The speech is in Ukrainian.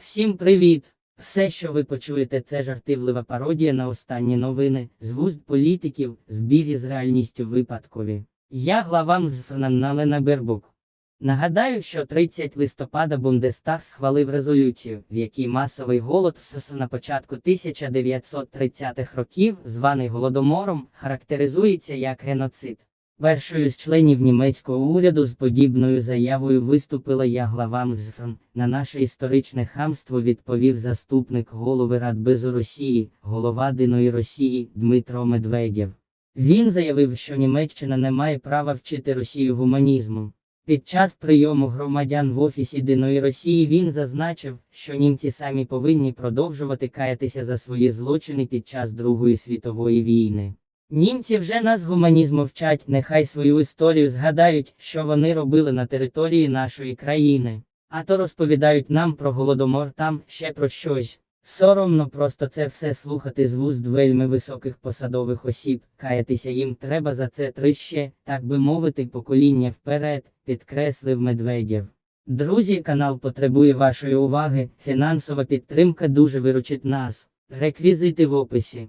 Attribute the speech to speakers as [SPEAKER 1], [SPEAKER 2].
[SPEAKER 1] Всім привіт! Все, що ви почуєте, це жартівлива пародія на останні новини з вуст політиків, збіг із реальністю випадкові. Я глава Налена Бербук. Нагадаю, що 30 листопада Бундестаг схвалив резолюцію, в якій масовий голод в СС на початку 1930-х років, званий Голодомором, характеризується як геноцид. Першою з членів німецького уряду з подібною заявою виступила я глава МЗФМ. На наше історичне хамство відповів заступник голови Радбезу Росії, голова Диної Росії Дмитро Медведєв. Він заявив, що Німеччина не має права вчити Росію гуманізму. Під час прийому громадян в офісі Диної Росії він зазначив, що німці самі повинні продовжувати каятися за свої злочини під час Другої світової війни. Німці вже нас гуманізму вчать, нехай свою історію згадають, що вони робили на території нашої країни. А то розповідають нам про голодомор там ще про щось. Соромно просто це все слухати з вуст вельми високих посадових осіб, каятися їм треба за це трище, так би мовити, покоління вперед, підкреслив Медведєв. Друзі, канал потребує вашої уваги, фінансова підтримка дуже виручить нас. Реквізити в описі.